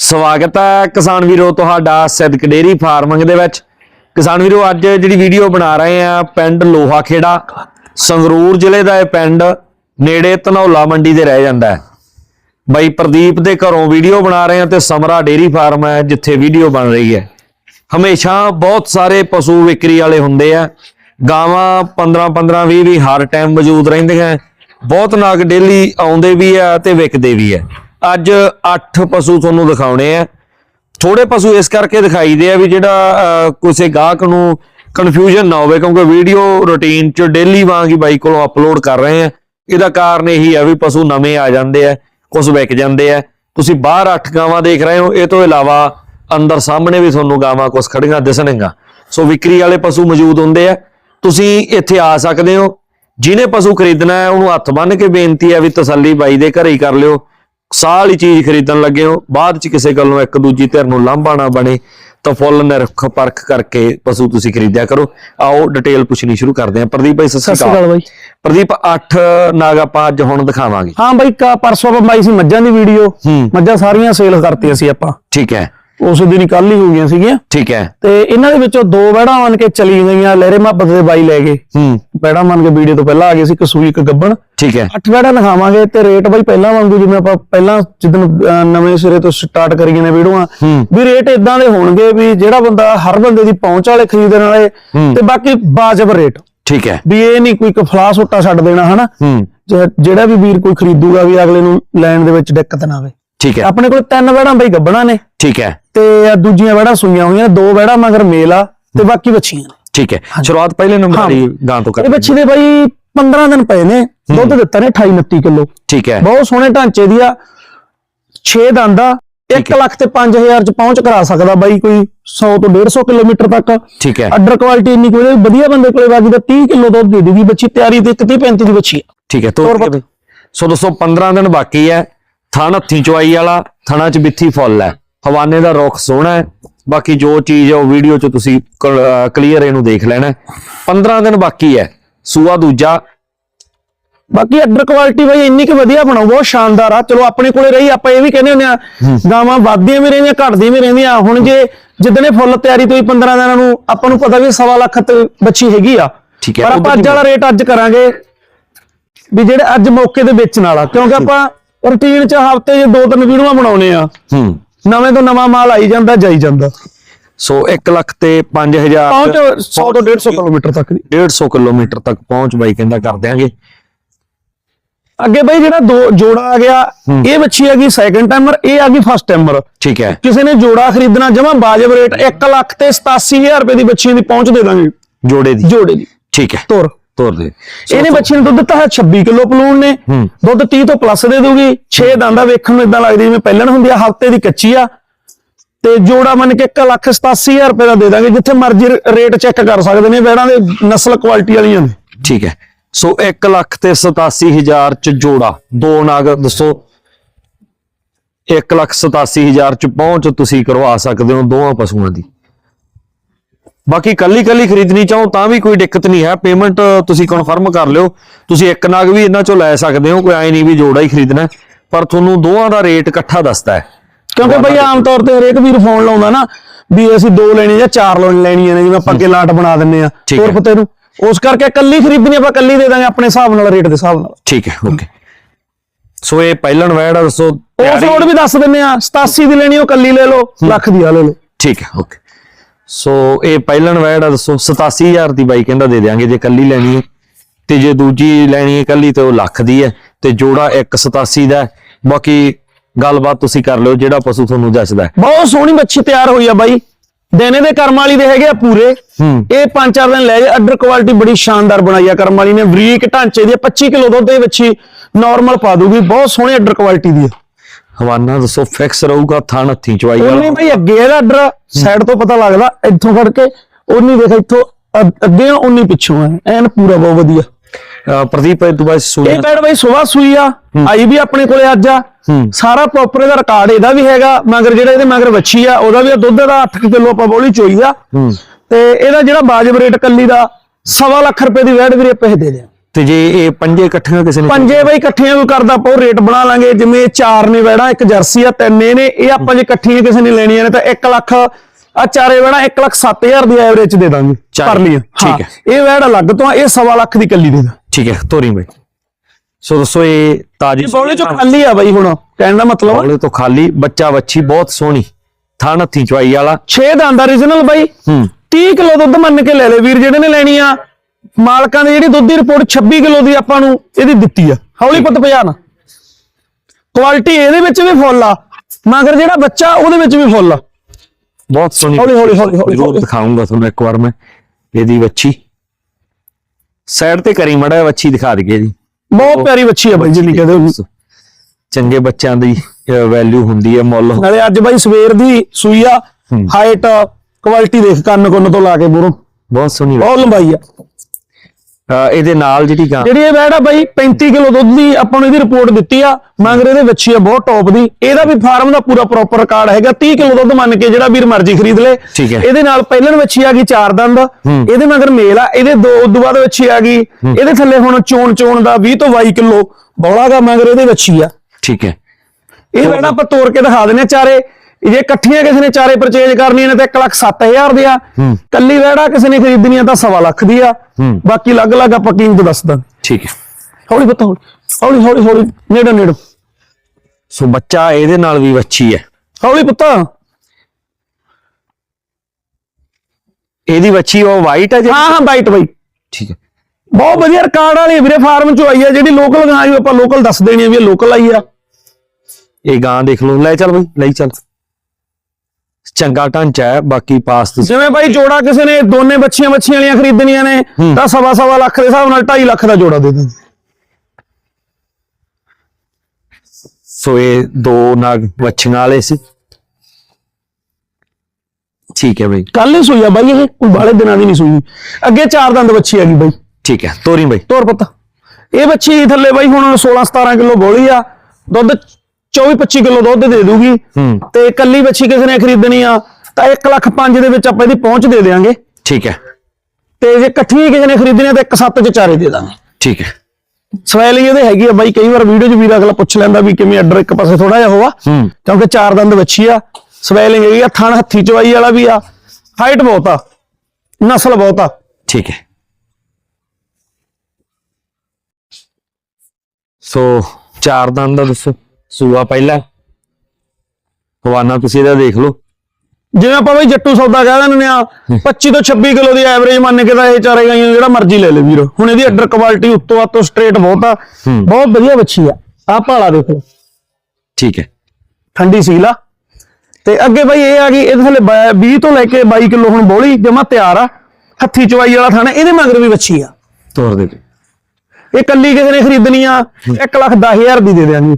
ਸਵਾਗਤ ਹੈ ਕਿਸਾਨ ਵੀਰੋ ਤੁਹਾਡਾ ਸਿੱਧਕ ਡੇਰੀ ਫਾਰਮਿੰਗ ਦੇ ਵਿੱਚ। ਕਿਸਾਨ ਵੀਰੋ, ਅੱਜ ਜਿਹੜੀ ਵੀਡੀਓ ਬਣਾ ਰਹੇ ਆ ਪਿੰਡ ਲੋਹਾ ਖੇੜਾ ਸੰਗਰੂਰ ਜ਼ਿਲ੍ਹੇ ਦਾ ਇਹ ਪਿੰਡ ਨੇੜੇ ਧਨੌਲਾ ਮੰਡੀ ਦੇ ਰਹਿ ਜਾਂਦਾ ਹੈ। ਬਾਈ ਪ੍ਰਦੀਪ ਦੇ ਘਰੋਂ ਵੀਡੀਓ ਬਣਾ ਰਹੇ ਆ ਤੇ ਸਮਰਾ ਡੇਰੀ ਫਾਰਮ ਹੈ, ਜਿੱਥੇ ਵੀਡੀਓ ਬਣ ਰਹੀ ਹੈ। ਹਮੇਸ਼ਾ ਬਹੁਤ ਸਾਰੇ ਪਸ਼ੂ ਵਿਕਰੀ ਵਾਲੇ ਹੁੰਦੇ ਆ। ਗਾਵਾਂ 15 15 20 20 ਹਰ ਟਾਈਮ ਮੌਜੂਦ ਰਹਿੰਦੀਆਂ ਬਹੁਤ ਨਾਗ ਡੇਲੀ ਆਉਂਦੇ ਵੀ ਆ ਤੇ ਵਿਕਦੇ ਵੀ ਆ। ਅੱਜ 8 ਪਸ਼ੂ ਤੁਹਾਨੂੰ ਦਿਖਾਉਣੇ ਆ। ਥੋੜੇ ਪਸ਼ੂ ਇਸ ਕਰਕੇ ਦਿਖਾਈਦੇ ਆ ਵੀ ਜਿਹੜਾ ਅਹ, ਕਿਸੇ ਗਾਹਕ ਨੂੰ ਕਨਫਿਊਜ਼ਨ ਨਾ ਹੋਵੇ ਕਿਉਂਕਿ ਵੀਡੀਓ ਰੁਟੀਨ ਚ ਡੇਲੀ ਵਾਂਗ ਹੀ ਬਾਈ ਕੋਲੋਂ ਅਪਲੋਡ ਕਰ ਰਹੇ ਆ। ਇਹਦਾ ਕਾਰਨ ਇਹੀ ਆ ਵੀ ਪਸ਼ੂ ਨਵੇਂ ਆ ਜਾਂਦੇ ਆ ਕੁਝ ਵਿਕ ਜਾਂਦੇ ਆ। ਤੁਸੀਂ ਬਾਹਰ ਅੱਠ ਗਾਵਾਂ ਦੇਖ ਰਹੇ ਹੋ ਇਹ ਤੋਂ ਇਲਾਵਾ ਅੰਦਰ ਸਾਹਮਣੇ ਵੀ ਤੁਹਾਨੂੰ ਗਾਵਾਂ ਕੁਝ ਖੜੀਆਂ ਦਿਸਣਗੀਆਂ। ਸੋ ਵਿਕਰੀ ਵਾਲੇ ਪਸ਼ੂ ਮੌਜੂਦ ਹੁੰਦੇ ਆ। ਤੁਸੀਂ ਇੱਥੇ ਆ ਸਕਦੇ ਹੋ। ਜਿਹਨੇ ਪਸ਼ੂ ਖਰੀਦਣਾ ਹੈ ਉਹਨੂੰ ਹੱਥ ਬੰਨ੍ਹ ਕੇ ਬੇਨਤੀ ਹੈ ਵੀ ਤਸੱਲੀ ਬਾਈ ਦੇ ਘਰੇ ਹੀ ਕਰ ਲਿਓ। ਸਾਲ ਚੀਜ਼ ਖਰੀਦਣ ਲੱਗੇ ਹੋ ਬਾਅਦ ਚ ਕਿਸੇ ਗੱਲ ਨੂੰ ਇੱਕ ਦੂਜੀ ਧਿਰ ਨੂੰ ਲਾਂਭਾ ਨਾ ਬਣੇ ਤਾਂ ਫੁੱਲ ਨਿਰਖ ਪਰਖ ਕਰਕੇ ਪਸ਼ੂ ਤੁਸੀਂ ਖਰੀਦਿਆ ਕਰੋ। ਆਓ ਡਿਟੇਲ ਪੁੱਛਣੀ ਸ਼ੁਰੂ ਕਰਦੇ ਹਾਂ। ਪ੍ਰਦੀਪ ਭਾਈ ਸਤਿ ਸ਼੍ਰੀ ਅਕਾਲ ਬਾਈ। ਪ੍ਰਦੀਪ 8 ਨਾਗ ਆਪਾਂ ਅੱਜ ਹੁਣ ਦਿਖਾਵਾਂਗੇ। ਹਾਂ ਬਾਈ ਕਾ ਪਰਸੋਂ ਆਪਾਂ ਬਾਈ ਸੀ ਮੱਝਾਂ ਦੀ ਵੀਡੀਓ। ਮੱਝਾਂ ਸਾਰੀਆਂ ਸੇਲ ਕਰਤੀਆਂ ਸੀ ਆਪਾਂ। ਠੀਕ ਹੈ। ਉਸ ਦਿਨ ਹੀ ਕੱਲ ਹੀ ਹੋ ਗਈਆਂ ਸੀਗੀਆਂ। ਠੀਕ ਹੈ। ਤੇ ਇਹਨਾਂ ਦੇ ਵਿੱਚੋਂ ਦੋ ਵੜਾ ਮੰਨ ਕੇ ਚਲੀ ਗਈਆਂ ਲਹਿਰੇ ਮੁਹੱਬਤ ਦੇ ਬਾਈ ਲੈ ਗਏ ਹੂੰ। ਵੜਾ ਮੰਨ ਕੇ ਵੀਡੀਓ ਤੋਂ ਪਹਿਲਾਂ ਆ ਗਏ ਸੀ ਕਸੂਈ ਇੱਕ ਗੱਬਣ। ਠੀਕ ਹੈ। ਅੱਠ ਵੜਾ ਲਿਖਾਵਾਂਗੇ ਤੇ ਰੇਟ ਬਾਈ ਪਹਿਲਾਂ ਵਾਂਗੂ ਜਿਵੇਂ ਆਪਾਂ ਪਹਿਲਾਂ ਅਹ, ਨਵੇਂ ਸਿਰੇ ਤੋਂ ਸਟਾਰਟ ਕਰੀਏ ਨੇ ਵੀਡੀਓਆਂ ਹੂੰ। ਵੀ ਰੇਟ ਇਦਾਂ ਦੇ ਹੋਣਗੇ ਵੀ ਜਿਹੜਾ ਬੰਦਾ ਹਰ ਬੰਦੇ ਦੀ ਪਹੁੰਚ ਵਾਲੇ ਖਰੀਦਣ ਵਾਲੇ ਹੂੰ। ਤੇ ਬਾਕੀ ਬਾਜਬ ਰੇਟ। ਠੀਕ ਹੈ। ਵੀ ਇਹ ਨਹੀਂ ਕੋਈ ਇੱਕ ਫਲਾਸ ਉੱਟਾ ਛੱਡ ਦੇਣਾ ਹਨਾ। ਹੂੰ। ਜੇ- ਜਿਹੜਾ ਵੀ ਵੀਰ ਕੋਈ ਖਰੀਦੂਗਾ ਵੀ ਅਗਲੇ ਨੂੰ ਲੈਣ ਦੇ ਵਿੱਚ ਦਿੱਕਤ ਨਾ ਆਵੇ। ਠੀਕ ਹੈ। ਆਪਣੇ ਕੋਲ ਤਿੰਨ ਵੜਾਂ ਬਈ ਗੱਬਣਾ ਨੇ। ਠੀਕ ਹੈ। ਤੇ ਦੂਜੀਆਂ ਵੜਾਂ ਸੂਈਆਂ ਹੋਈਆਂ ਨੇ ਦੋ ਵੜਾਂ ਮਗਰ ਮੇਲ ਆ ਤੇ ਬਾਕੀ ਬੱਚੀਆਂ ਨੇ। ਠੀਕ ਹੈ। ਸ਼ੁਰੂਆਤ ਪਹਿਲੇ ਨੰਬਰ। ਵਾਲੀ ਗਾਂ ਤੋਂ ਇਹ ਕਰ ਬੱਚੀ ਦੇ ਬਾਈ 15 ਦਿਨ ਪਏ ਨੇ ਦੁੱਧ ਦਿੱਤਾ ਨੇ 28 29 ਕਿਲੋ। ਠੀਕ ਹੈ। ਬਹੁਤ ਸੋਹਣੇ ਢਾਂਚੇ ਦੀ ਆ 6 ਦੰਦ ਆ 1 ਲੱਖ ਤੇ 5000 ਚ ਪਹੁੰਚ ਕਰਾ ਸਕਦਾ ਬਾਈ ਕੋਈ 100 ਤੋਂ 150 ਕਿਲੋਮੀਟਰ ਤੱਕ। ਠੀਕ ਹੈ। ਆਰਡਰ ਕੁਆਲਿਟੀ ਇੰਨੀ ਕੋਈ ਵਧੀਆ ਬੰਦੇ ਕੋਲੇ ਬਾਕੀ ਦਾ 30 ਕਿਲੋ ਦੁੱਧ ਦੇ ਦੇਗੀ ਬੱਚੀ ਤਿਆਰੀ ਤੇ 30 35 ਦੀ ਬੱਚੀ ਠੀਕ ਹੈ। ਤੋਰ ਸੋ ਦੋਸਤੋ 15 ਦਿਨ ਬਾਕੀ ਹੈ। ਥਣ ਹੱਥੀ ਚਵਾਈ ਵਾਲਾ ਥਣਾ ਚ ਬਿੱਥੀ ਫੁੱਲ ਹੈ। ਹਵਾਨੇ ਦਾ ਰੁੱਖ ਸੋਹਣਾ ਹੈ। ਬਾਕੀ ਜੋ ਚੀਜ਼ ਹੈ ਉਹ ਵੀਡੀਓ ਚ ਤੁਸੀਂ ਕਲੀਅਰ ਇਹਨੂੰ ਦੇਖ ਲੈਣਾ ਹੈ। 15 ਦਿਨ ਬਾਕੀ ਹੈ। ਸੂਆ ਦੂਜਾ। ਬਾਕੀ ਆਰਡਰ ਕੁਆਲਿਟੀ ਬਈ ਇੰਨੀ ਕਿ ਵਧੀਆ ਬਣਾਓ ਬਹੁਤ ਸ਼ਾਨਦਾਰ ਆ। ਚਲੋ ਆਪਣੇ ਕੋਲੇ ਰਹੀ ਆਪਾਂ ਇਹ ਵੀ ਕਹਿੰਦੇ ਹੁੰਦੇ ਆ ਗਾਵਾਂ ਵੱਧਦੀਆਂ ਵੀ ਰਹਿੰਦੀਆਂ ਘਟਦੀਆਂ ਵੀ ਰਹਿੰਦੀਆਂ ਹੁਣ ਜੇ ਜਿੱਦਣੇ ਫੁੱਲ ਤਿਆਰੀ ਤੋਂ ਹੀ 15 ਦਿਨਾਂ ਨੂੰ ਆਪਾਂ ਨੂੰ ਪਤਾ ਵੀ ਸਵਾ ਲੱਖ ਤੇ ਬੱਚੀ ਹੈਗੀ ਆ। ਪਰ ਆਪਾਂ ਅੱਜ ਵਾਲਾ ਰੇਟ ਅੱਜ ਕਰਾਂਗੇ ਵੀ ਜਿਹੜੇ ਅੱਜ ਮੌਕੇ ਤੇ ਵੇਚਣ ਵਾਲਾ। ਕਿਉਂਕਿ ਆਪਾਂ ਰੁਟੀਨ ਚ ਹਫ਼ਤੇ 'ਚ ਦੋ ਤਿੰਨ ਵੀਡੀਓਆਂ ਬਣਾਉਣੇ ਆ। ਹੂੰ। ਨਵੇਂ ਤੋਂ ਨਵਾਂ ਮਾਲ ਆਈ ਜਾਂਦਾ ਜਾਈ ਜਾਂਦਾ। ਸੋ 1 ਲੱਖ ਤੇ 5000 ਪਹੁੰਚ 100 ਤੋਂ 150 ਕਿਲੋਮੀਟਰ ਤੱਕ ਦੀ। 150 ਕਿਲੋਮੀਟਰ ਤੱਕ ਪਹੁੰਚ ਬਾਈ ਕਹਿੰਦਾ ਕਰ ਦਿਆਂਗੇ। ਅੱਗੇ ਬਈ ਜਿਹੜਾ ਦੋ ਜੋੜਾ ਆ ਗਿਆ ਇਹ ਬੱਚੀ ਹੈਗੀ ਸੈਕੰਡ ਟਾਈਮਰ ਇਹ ਆ ਗਈ ਫਸਟ ਟਾਈਮਰ ਠੀਕ ਹੈ। ਕਿਸੇ ਨੇ ਜੋੜਾ ਖਰੀਦਣਾ ਜਮਾ ਬਾਜਬ ਰੇਟ 1 ਲੱਖ ਤੇ 87000 ਰੁਪਏ ਦੀ ਬੱਚੀ ਦੀ ਪਹੁੰਚ ਦੇ ਦਾਂਗੇ। ਜੋੜੇ ਦੀ। ਜੋੜੇ ਦੀ। ਠੀਕ ਹੈ। ਤੋਰ। ਤੋਰ ਦੇ ਇਹਨੇ ਬੱਚੀ ਨੂੰ ਦੁੱਧ ਦਿੱਤਾ ਹੈ 26 ਕਿਲੋ ਪਲੂਣ ਨੇ। ਦੁੱਧ 30 ਤੋਂ ਪਲੱਸ ਦੇ ਦੂਗੀ 6 ਦੰਦਾ ਵੇਖਣ ਨੂੰ ਇਦਾਂ ਲੱਗਦੀ ਜਿਵੇਂ ਪਹਿਲਣ ਹੁੰਦੀ ਆ ਹਫ਼ਤੇ ਦੀ ਕੱਚੀ ਆ। ਤੇ ਜੋੜਾ ਮੰਨ ਕੇ 1 ਲੱਖ 87000 ਰੁਪਏ ਦਾ ਦੇ ਦਾਂਗੇ ਜਿੱਥੇ ਮਰਜ਼ੀ ਰੇਟ ਚੈੱਕ ਕਰ ਸਕਦੇ ਨੇ ਵੈੜਾਂ ਦੇ ਨਸਲ ਕੁਆਲਿਟੀ ਵਾਲੀਆਂ ਨੇ। ਠੀਕ ਹੈ। ਸੋ 1 ਲੱਖ ਤੇ 87000 ਚ ਜੋੜਾ। ਦੋ ਨਾਗ ਦੱਸੋ। 1 ਲੱਖ 87000 ਚ ਪਹੁੰਚ ਤੁਸੀਂ ਕਰਵਾ ਸਕਦੇ ਹੋ ਦੋਵਾਂ ਪਸ਼ੂਆਂ ਦੀ। ਬਾਕੀ ਕੱਲੀ ਕੱਲੀ ਖਰੀਦਣੀ ਚਾਹੋ ਤਾਂ ਵੀ ਕੋਈ ਦਿੱਕਤ ਨਹੀਂ ਹੈ। ਪੇਮੈਂਟ ਤੁਸੀਂ ਕਨਫਰਮ ਕਰ ਲਿਓ। ਤੁਸੀਂ ਇੱਕ ਨਾਗ ਵੀ ਇਹਨਾਂ ਚੋਂ ਲੈ ਸਕਦੇ ਹੋ ਕੋਈ ਐ ਨਹੀਂ ਵੀ ਜੋੜਾ ਹੀ ਖਰੀਦਣਾ ਪਰ ਤੁਹਾਨੂੰ ਦੋਵਾਂ ਦਾ ਰੇਟ ਇਕੱਠਾ ਦੱਸਦਾ ਹੈ। ਕਿਉਂਕਿ ਬਈ ਆਮ ਤੌਰ ਤੇ ਹਰੇਕ ਵੀਰ ਫੋਨ ਲਾਉਂਦਾ ਨਾ ਵੀ ਅਸੀਂ ਦੋ ਲੈਣੇ ਜਾਂ ਚਾਰ ਲੋਨ ਲੈਣੀਆਂ ਨੇ ਜਿਵੇਂ ਆਪਾਂ ਅੱਗੇ ਲਾਟ ਬਣਾ ਦਿੰਨੇ ਆ। ਹੋਰ ਪਤੇ ਨੂੰ ਉਸ ਕਰਕੇ ਕੱਲੀ ਖਰੀਦਣੀ ਆਪਾਂ ਕੱਲੀ ਦੇ ਦਾਂਗੇ ਆਪਣੇ ਹਿਸਾਬ ਨਾਲ ਰੇਟ ਦੇ ਹਿਸਾਬ ਨਾਲ। ਠੀਕ ਹੈ ਓਕੇ। ਸੋ ਇਹ ਪਹਿਲਣ ਵੈੜ ਆ, ਦੱਸੋ ਉਸ ਰੋਡ ਵੀ ਦੱਸ ਦਿੰਨੇ ਆ 87 ਦੀ ਲੈਣੀ ਉਹ ਕੱਲੀ ਲੈ ਲਓ ਲੱਖ ਦੀ ਆ ਲੈ ਲਓ। ਠੀਕ ਹੈ ਓਕੇ। ਸੋ ਇਹ ਪਹਿਲਣ ਵੈੜ ਆ ਦੱਸੋ 87000 ਦੀ ਬਾਈ ਕਹਿੰਦਾ ਦੇ ਦਿਆਂਗੇ ਜੇ ਕੱਲੀ ਲੈਣੀ ਹੈ। ਤੇ ਜੇ ਦੂਜੀ ਲੈਣੀ ਹੈ ਕੱਲੀ ਤੇ ਉਹ ਲੱਖ ਦੀ ਹੈ। ਤੇ ਜੋੜਾ 187 ਦਾ। ਬਾਕੀ ਗੱਲਬਾਤ ਤੁਸੀਂ ਕਰ ਲਿਓ ਜਿਹੜਾ ਪਸ਼ੂ ਤੁਹਾਨੂੰ ਜੱਚਦਾ ਹੈ। ਬਹੁਤ ਸੋਹਣੀ ਮੱਛੀ ਤਿਆਰ ਹੋਈ ਆ ਬਾਈ। ਦੇਨੇ ਦੇ ਕਰਮ ਵਾਲੀ ਦੇ ਹੈਗੇ ਆ ਪੂਰੇ। ਇਹ ਪੰਜ ਚਾਰ ਦਿਨ ਲੈ ਜਾ ਅੱਡਰ ਕੁਆਲਿਟੀ ਬੜੀ ਸ਼ਾਨਦਾਰ ਬਣਾਈ ਆ ਕਰਮ ਵਾਲੀ ਨੇ। ਬਰੀਕ ਢਾਂਚੇ ਦੀ ਆ, 25 ਕਿਲੋ ਦੁੱਧ ਇਹ ਬੱਚੀ ਨਾਰਮਲ ਪਾ ਦੂਗੀ ਬਹੁਤ ਸੋਹਣੀ ਅੱਡਰ ਕੁਆਲਿਟੀ ਦੀ ਆ। ਹਵਾਨਾ ਦੱਸੋ ਫਿਕਸ ਰਹੂਗਾ ਥਣ ਹੱਥੀ ਚਵਾਈ ਵਾਲਾ। ਉਹਨੇ ਬਈ ਅੱਗੇ ਇਹਦਾ ਅੱਡਰ ਸਾਈਡ ਤੋਂ ਪਤਾ ਲੱਗਦਾ ਇੱਥੋਂ ਫੜ ਕੇ ਉਨੀ ਦੇਖ ਇੱਥੋਂ ਅੱਗੇ ਆ, ਉਨੀ ਪਿੱਛੋਂ ਆ। ਐਨ ਪੂਰਾ ਬਹੁਤ ਵਧੀਆ। ਪ੍ਰਦੀਪ ਇਹ ਤੋਂ ਬਾਅਦ ਇਹ ਬੈਡ ਬਈ ਸਵੇਰ ਸੂਈ ਆ ਆਈ ਵੀ ਆਪਣੇ ਕੋਲੇ ਅੱਜ ਆ। ਸਾਰਾ ਪ੍ਰੋਪਰ ਇਹਦਾ ਰਿਕਾਰਡ ਇਹਦਾ ਵੀ ਹੈਗਾ ਮਗਰ ਜਿਹੜਾ ਇਹਦੇ ਮਗਰ ਵੱਛੀ ਆ ਉਹਦਾ ਵੀ ਦੁੱਧ ਦਾ 8 ਕਿਲੋ ਆਪਾਂ ਬੋਲੀ ਚੋਈ ਆ। ਤੇ ਇਹਦਾ ਜਿਹੜਾ ਬਾਜਬ ਰੇਟ ਕੱਲੀ ਦਾ ਸਵਾ ਲੱਖ ਰੁਪਏ ਦੀ ਵੈਡ ਵੀਰੇ ਪੈਸੇ ਦੇ ਦੇ ਤੇ ਜੇ ਇਹ ਪੰਜੇ ਇਕੱਠੀਆਂ ਕਿਸੇ ਨੇ ਪੰਜੇ ਬਈ ਇਕੱਠੀਆਂ ਵੀ ਕਰਦਾ ਪਾਓ ਰੇਟ ਬਣਾ ਲਾਂਗੇ। ਜਿਵੇਂ ਚਾਰ ਨੇ ਵੈੜਾ ਇੱਕ ਜਰਸੀ ਆ ਤਿੰਨ ਨੇ ਇਹ ਆਪਾਂ ਜੇ ਇਕੱਠੀਆਂ ਕਿਸੇ ਨੇ ਲੈਣੀਆਂ ਨੇ ਤਾਂ 1 ਲੱਖ ਆ ਚਾਰੇ ਵੈੜਾ 1 ਲੱਖ 7000 ਦੀ ਐਵਰੇਜ ਦੇ ਦਾਂਗੇ ਕਰ ਲਈਆਂ ਠੀਕ ਹੈ। ਇਹ ਵੈੜ ਅਲੱਗ ਤੋਂ ਇਹ ਸਵਾ ਲੱਖ ਦੀ ਕੱਲੀ ਦੇ ਦਾ। ਠੀਕ ਹੈ ਤੋਰੀ ਬਾਈ। ਸੋ ਦੱਸੋ ਇਹ ਤਾਜੀ ਬੌਲੇ ਚੋਂ ਖਾਲੀ ਆ ਬਈ ਹੁਣ ਕਹਿਣ ਦਾ ਮਤਲਬ ਬੌਲੇ ਤੋਂ ਖਾਲੀ ਬੱਚਾ ਵੱਛੀ ਬਹੁਤ ਸੋਹਣੀ ਥਣ ਹੱਥੀ ਚਵਾਈ ਵਾਲਾ। 6 ਦਾ ਆਂਦਾ origignal ਬਾਈ। ਹੂੰ। 30 ਕਿਲੋ ਦੁੱਧ ਮੰਨ ਕੇ ਲੈ ਲੈ ਵੀਰ ਜਿਹੜੇ ਨੇ ਲੈਣੀ ਆ ਮਾਲਕਾਂ ਦੀ ਜਿਹੜੀ ਦੁੱਧ ਦੀ ਰਿਪੋਰਟ 26 ਕਿਲੋ ਦੀ ਆਪਾਂ ਨੂੰ ਇਹਦੀ ਦਿੱਤੀ ਆ ਹੌਲੀ ਪੁੱਤ ਨਾ। ਕੁਆਲਿਟੀ ਇਹਦੇ ਵਿੱਚ ਵੀ ਫੁੱਲ ਆ ਮਗਰ ਜਿਹੜਾ ਬੱਚਾ ਉਹਦੇ ਵਿੱਚ ਵੀ ਫੁੱਲ ਆ। ਬਹੁਤ ਸੋਹਣੀ ਹੌਲੀ, ਹੌਲੀ, ਹੌਲੀ, ਹੌਲੀ, ਜ਼ਰੂਰ। ਦਿਖਾਉਂਗਾ ਤੁਹਾਨੂੰ ਇੱਕ ਵਾਰ ਮੈਂ ਇਹਦੀ ਵੱਛੀ। ਸਾਈਡ ਤੇ ਕਰੀ ਮੜਾ ਵੱਛੀ ਦਿਖਾ ਦਈਏ ਜੀ। ਬਹੁਤ ਪਿਆਰੀ ਬੱਚੀ ਆ ਬਾਈ ਜਿੰਨੀ ਕਹਦੇ ਉਹਨੂੰ। ਚੰਗੇ ਬੱਚਿਆਂ ਦੀ ਵੈਲਿਊ ਹੁੰਦੀ ਹੈ ਮੁੱਲ। ਨਾਲੇ ਅੱਜ ਬਾਈ ਸਵੇਰ ਦੀ ਸੂਈ ਆ। ਹਾਈਟ ਕੁਆਲਿਟੀ ਦੇਖ ਕੰਨ ਕੁੰਨ ਤੋਂ ਲਾ ਕੇ ਮੂਰੋਂ ਬਹੁਤ ਸੋਹਣੀ ਬਹੁਤ ਲੰਬਾਈ ਆ। ਇਹਦੇ ਨਾਲ ਜਿਹੜੀ ਗਾਂ ਜਿਹੜੀ ਇਹ ਵੈੜ ਆ ਬਾਈ 35 ਕਿਲੋ ਦੁੱਧ ਦੀ ਆਪਾਂ ਨੂੰ ਇਹਦੀ ਰਿਪੋਰਟ ਦਿੱਤੀ ਆ। ਮਗਰ ਇਹਦੇ ਬੱਚੀ ਆ ਬਹੁਤ ਟੌਪ ਦੀ। ਇਹਦਾ ਵੀ ਫਾਰਮ ਦਾ ਪੂਰਾ ਪ੍ਰੋਪਰ ਰਿਕਾਰਡ ਹੈਗਾ। 30 ਕਿਲੋ ਦੁੱਧ ਮੰਨ ਕੇ ਜਿਹੜਾ ਵੀਰ ਮਰਜ਼ੀ ਖਰੀਦ ਲੇ। ਇਹਦੇ ਨਾਲ ਪਹਿਲਣ ਬੱਚੀ ਆ ਗਈ ਚਾਰ ਦੰਦ। ਇਹਦੇ ਮਗਰ ਮੇਲ ਆ। ਇਹਦੇ ਦੋ ਉਦੋਂ ਬਾਅਦ ਬੱਚੀ ਆ ਗਈ। ਇਹਦੇ ਥੱਲੇ ਹੁਣ ਚੋਣ ਚੋਣ ਦਾ 20 ਤੋਂ 22 ਕਿਲੋ ਬੌਲਾ ਦਾ ਮਗਰ ਇਹਦੇ ਬੱਚੀ ਆ। ਠੀਕ ਹੈ। ਇਹ ਵੈੜਾ ਆਪਾਂ ਤੋੜ ਕੇ ਦਿਖਾ ਦਿੰਨੇ ਆ ਚਾਰੇ। ਜੇ ਇਕੱਠੀਆਂ ਕਿਸੇ ਨੇ ਚਾਰੇ ਪਰਚੇਜ ਕਰਨੀਆਂ ਨੇ ਤਾਂ 1 ਲੱਖ 7000 ਦੇ ਆ ਹੂੰ। ਕੱਲੀ ਵੈੜਾ ਕਿਸੇ ਨੇ ਖਰੀਦਣੀ ਆ ਤਾਂ ਸਵਾ ਲੱਖ ਦੀ ਆ। ਹੂੰ। ਬਾਕੀ ਅਲੱਗ-ਅਲੱਗ ਆਪਾਂ ਕੀਮਤ ਦੱਸ ਦਾਂ ਠੀਕ ਹੈ। ਹੌਲੀ ਪਤਾ ਹੌਲੀ। ਹੌਲੀ ਹੌਲੀ ਨੇੜੇ ਨੇੜੇ। ਸੋ ਬੱਚਾ ਇਹਦੇ ਨਾਲ ਵੀ ਵੱਛੀ ਹੈ। ਹੌਲੀ ਪੁੱਤਾ। ਇਹਦੀ ਵੱਛੀ ਉਹ ਵਾਈਟ ਹੈ ਜੀ? ਹਾਂ ਹਾਂ ਬਾਈਟ ਬਾਈ। ਠੀਕ ਹੈ। ਬਹੁਤ ਵਧੀਆ ਰਿਕਾਰਡ ਵਾਲੀ ਵੀਰੇ ਫਾਰਮ ਚੋਂ ਆਈ ਆ ਜਿਹੜੀ ਲੋਕਲ ਗਾਂ ਆਈ ਆਪਾਂ ਲੋਕਲ ਦੱਸ ਦੇਣੀ ਆ ਵੀ ਇਹ ਲੋਕਲ ਆਈ ਆ। ਇਹ ਗਾਂ ਦੇਖ ਲਓ। ਲੈ ਚੱਲ ਬਈ ਲਈ ਚੱਲ। ਚੰਗਾ ਢਾਂਚਾ ਹੈ ਬਾਕੀ ਪਾਸ ਤੁਸੀਂ ਜਿਵੇਂ ਬਾਈ ਜੋੜਾ ਕਿਸੇ ਨੇ ਦੋਨੇ ਬੱਚੀਆਂ ਬੱਚੀਆਂ ਵਾਲੀਆਂ ਖਰੀਦਣੀਆਂ ਨੇ। ਤਾਂ ਸਵਾ ਸਵਾ ਲੱਖ ਦੇ ਹਿਸਾਬ ਨਾਲ 2.5 ਲੱਖ ਦਾ ਜੋੜਾ ਦੇ ਦਿੰਦੇ। ਸੋ ਇਹ ਦੋ ਨਾਗ ਵੱਛੀਆਂ ਵਾਲੇ ਸੀ। ਠੀਕ ਹੈ ਬਈ। ਕੱਲ ਹੀ ਸੂਈ ਆ ਬਾਈ ਇਹ ਕੋਈ ਬਾਲੇ ਦਿਨਾਂ ਦੀ ਨਹੀਂ ਸੂਈ। ਅੱਗੇ ਚਾਰ ਦੰਦ ਬੱਚੀ ਆ ਗਈ ਬਾਈ। ਠੀਕ ਹੈ ਤੋਰੀ ਬਈ। ਤੋਰ ਪੁੱਤ। ਇਹ ਬੱਚੀ ਥੱਲੇ ਬਾਈ ਹੁਣ 16 17 ਕਿਲੋ ਬੋਲੀ ਆ। ਦੁੱਧ 24 25 ਕਿਲੋ ਦੁੱਧ ਦੇ ਦੂਗੀ ਤੇ ਕੱਲੀ ਬੱਚੀ ਕਿਸੇ ਨੇ ਖਰੀਦਣੀ ਆ ਤਾਂ 1 ਲੱਖ 5 ਦੇ ਵਿੱਚ ਆਪਾਂ ਇਹਦੀ ਪਹੁੰਚ ਦੇ ਦੇਾਂਗੇ ਠੀਕ ਹੈ। ਤੇ ਜੇ ਇਕੱਠੀ ਕਿਸੇ ਨੇ ਖਰੀਦਣੀ ਆ ਤਾਂ 1 7 ਚ ਚਾਰੇ ਦੇ ਦਾਂਗੇ। ਠੀਕ ਹੈ। ਸਵੈਲਿੰਗ ਇਹਦੇ ਹੈਗੀ ਆ ਬਾਈ ਕਈ ਵਾਰ ਵੀਡੀਓ 'ਚ ਵੀਰ ਅਗਲਾ ਪੁੱਛ ਲੈਂਦਾ ਵੀ ਕਿਵੇਂ ਆਰਡਰ ਇੱਕ ਪਾਸੇ ਥੋੜਾ ਜਿਹਾ ਹੋਵਾ ਹੂੰ। ਕਿਉਂਕਿ ਚਾਰ ਦੰਦ ਵੱਛੀ ਆ। ਸਵੈਲਿੰਗ ਹੈਗੀ ਆ ਥਣ ਹੱਥੀ ਚਵਾਈ ਵਾਲਾ ਵੀ ਆ ਹਾਈਟ ਬਹੁਤ ਆ ਨਸਲ ਬਹੁਤ ਆ। ਠੀਕ ਹੈ। ਸੋ ਚਾਰ ਦੰਦ ਦਾ ਦੱਸੋ। ਸੂਆ ਪਹਿਲਾ। ਹਵਾਨਾ ਤੁਸੀਂ ਇਹਦਾ ਦੇਖ ਲਓ। ਜਿਵੇਂ ਆਪਾਂ ਬਈ ਜੱਟੂ ਸੌਦਾ ਕਹਿ ਦਿੰਦੇ ਆ 25 ਤੋਂ 26 ਕਿਲੋ ਦੀ ਐਵਰੇਜ ਮੰਨ ਕੇ ਤਾਂ ਇਹ ਚਾਰੇ ਗਾਈਆਂ ਜਿਹੜਾ ਮਰਜ਼ੀ ਲੈ ਲੈ ਵੀਰ। ਹੁਣ ਇਹਦੀ ਆਰਡਰ ਕੁਆਲਿਟੀ ਉੱਤੋਂ ਆਤੋਂ ਸਟ੍ਰੇਟ ਬਹੁਤ ਆ। ਬਹੁਤ ਵਧੀਆ ਬੱਚੀ ਆ। ਆ ਭਾਲਾ ਦੇਖੋ। ਠੀਕ ਹੈ। ਠੰਡੀ ਸੀਲ ਆ। ਤੇ ਅੱਗੇ ਬਈ ਇਹ ਆ ਗਈ ਇਹਦੇ ਥੱਲੇ ਬ- 20 ਤੋਂ ਲੈ ਕੇ 22 ਕਿਲੋ ਹੁਣ ਬੋਲੀ ਜਮਾ ਤਿਆਰ ਆ। ਹੱਥੀ ਚਵਾਈ ਵਾਲਾ ਥਾਣਾ ਇਹਦੇ ਮਗਰ ਵੀ ਬੱਚੀ ਆ। ਤੋਰ ਦੇ। ਇਹ ਕੱਲੀ ਕਿਸੇ ਨੇ ਖਰੀਦਣੀ ਆ 1 ਲੱਖ 10000 ਦੀ ਦੇ ਦਿਆਂਗੇ।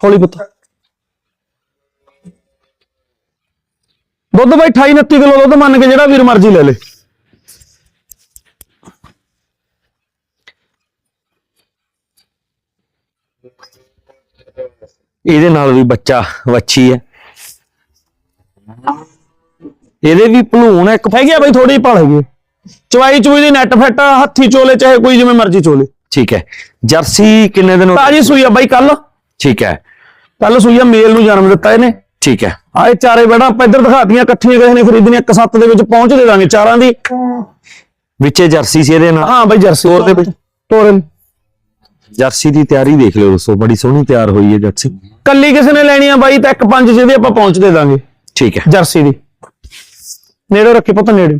ਹੌਲੀ ਪੁੱਤ ਦੁੱਧ ਬਾਈ 28 29 ਕਿਲੋ ਦੁੱਧ ਮੰਨ ਕੇ ਜਿਹੜਾ ਵੀਰ ਮਰਜ਼ੀ ਲੈ ਲੇ। ਇਹਦੇ ਨਾਲ ਵੀ ਬੱਚਾ ਵੱਛੀ ਹੈ। ਇਹਦੇ ਵੀ ਭਲੂਣ ਹੈ। ਇੱਕ ਹੈਗੀ ਆ ਬਾਈ ਥੋੜੀ ਭਾਲ ਹੈਗੀ ਚਵਾਈ ਚੁਈ ਦੀ ਨੈਟ ਫਿੱਟ ਆ, ਹੱਥੀ ਚੋਲੇ ਚਾਹੇ ਕੋਈ ਜਿਵੇਂ ਮਰਜ਼ੀ ਚੋਲੇ। ਠੀਕ ਹੈ। ਜਰਸੀ ਕਿੰਨੇ ਦਿਨ ਹੋ ਗਏ? ਤਾਜੀ ਸੂਈ ਆ ਬਾਈ ਕੱਲ ਠੀਕ ਹੈ। ਕੱਲ ਸੂਈ ਆ ਮੇਲ ਨੂੰ ਜਨਮ ਦਿੱਤਾ ਇਹਨੇ। ਠੀਕ ਹੈ। ਆਏ ਚਾਰੇ ਬੜਾ ਆਪਾਂ ਇੱਧਰ ਦਿਖਾਤੀਆਂ ਇਕੱਠੀਆਂ ਕਿਸੇ ਨੇ ਖਰੀਦਣੀਆਂ ਇੱਕ ਸੱਤ ਦੇ ਵਿੱਚ ਪਹੁੰਚ ਦੇ ਦਾਂਗੇ ਚਾਰਾਂ ਦੀ। ਵਿੱਚੇ ਜਰਸੀ ਸੀ ਇਹਦੇ ਨਾਲ? ਹਾਂ ਬਾਈ ਜਰਸੀ। ਤੋਰ ਦੇ ਬਾਈ। ਤੋਰਨ ਜਰਸੀ ਦੀ ਤਿਆਰੀ ਦੇਖ ਲਿਓ ਦੋਸਤੋ ਬੜੀ ਸੋਹਣੀ ਤਿਆਰ ਹੋਈ ਹੈ ਜਰਸੀ। ਕੱਲੀ ਕਿਸੇ ਨੇ ਲੈਣੀ ਆ ਬਾਈ ਤਾਂ ਇੱਕ ਪੰਜ ਜਿਹਦੇ ਆਪਾਂ ਪਹੁੰਚ ਦੇ ਦਾਂਗੇ। ਠੀਕ ਹੈ। ਜਰਸੀ ਦੀ। ਨੇੜੇ ਰੱਖੀ ਪੁੱਤ ਨੇੜੇ।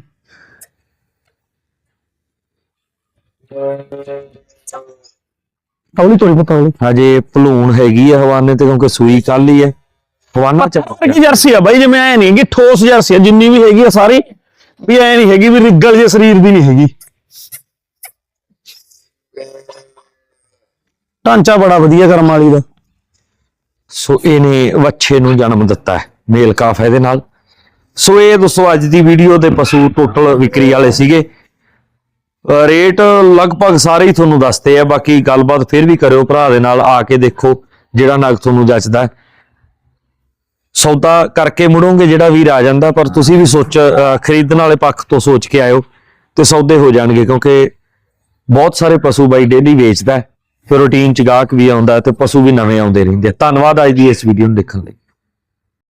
ਤੋਰੀ ਪੁੱਤ ਹੌਲੀ ਹਜੇ ਭਲੂਣ ਹੈਗੀ ਹੈ ਹਵਾਨੇ ਤੇ ਕਿਉਂਕਿ ਸੂਈ ਕੱਲ ਹੀ ਹੈ। ਹਵਾਨਾ ਚ ਕੀ ਜਰਸੀ ਆ ਬਾਈ ਜਿਵੇਂ ਐ ਨਹੀਂ ਕਿ ਠੋਸ ਜਰਸੀ ਆ ਜਿੰਨੀ ਵੀ ਹੈਗੀ ਆ ਸਾਰੀ ਵੀ ਐ ਨਹੀਂ ਹੈਗੀ ਵੀ ਰਿੱਗਲ ਜੇ ਸਰੀਰ ਦੀ ਨਹੀਂ ਹੈਗੀ। ਢਾਂਚਾ ਬੜਾ ਵਧੀਆ ਕਰਮ ਵਾਲੀ ਦਾ। ਸੋ ਇਹਨੇ ਵੱਛੇ ਨੂੰ ਜਨਮ ਦਿੱਤਾ ਹੈ ਮੇਲ ਕਾਫ ਇਹਦੇ ਨਾਲ। ਸੋ ਇਹ ਦੋਸਤੋ ਅੱਜ ਦੀ ਵੀਡੀਓ ਦੇ ਪਸ਼ੂ ਟੋਟਲ ਵਿਕਰੀ ਵਾਲੇ ਸੀਗੇ। ਰੇਟ ਲਗਭਗ ਸਾਰੇ ਹੀ ਤੁਹਾਨੂੰ ਦੱਸਦੇ ਆ, ਬਾਕੀ ਗੱਲਬਾਤ ਫਿਰ ਵੀ ਕਰਿਓ ਭਰਾ ਦੇ ਨਾਲ ਆ ਕੇ ਦੇਖੋ ਜਿਹੜਾ ਨਗ ਤੁਹਾਨੂੰ ਜੱਚਦਾ। ਹੈ ਸੌਦਾ ਕਰਕੇ ਮੁੜੋਗੇ ਜਿਹੜਾ ਵੀਰ ਆ ਜਾਂਦਾ, ਪਰ ਤੁਸੀਂ ਵੀ ਸੋਚ ਖਰੀਦਣ ਵਾਲੇ ਪੱਖ ਤੋਂ ਸੋਚ ਕੇ ਆਇਓ ਤੇ ਸੌਦੇ ਹੋ ਜਾਣਗੇ, ਕਿਉਂਕਿ ਬਹੁਤ ਸਾਰੇ ਪਸ਼ੂ ਬਾਈ ਡੇਲੀ ਵੇਚਦਾ ਫਿਰ ਰੂਟੀਨ ਚ ਗਾਹਕ ਵੀ ਆਉਂਦਾ ਹੈ ਤੇ ਪਸ਼ੂ ਵੀ ਨਵੇਂ ਆਉਂਦੇ ਰਹਿੰਦੇ ਆ। ਧੰਨਵਾਦ ਅੱਜ ਦੀ ਇਸ ਵੀਡੀਓ ਨੂੰ ਦੇਖਣ ਲਈ।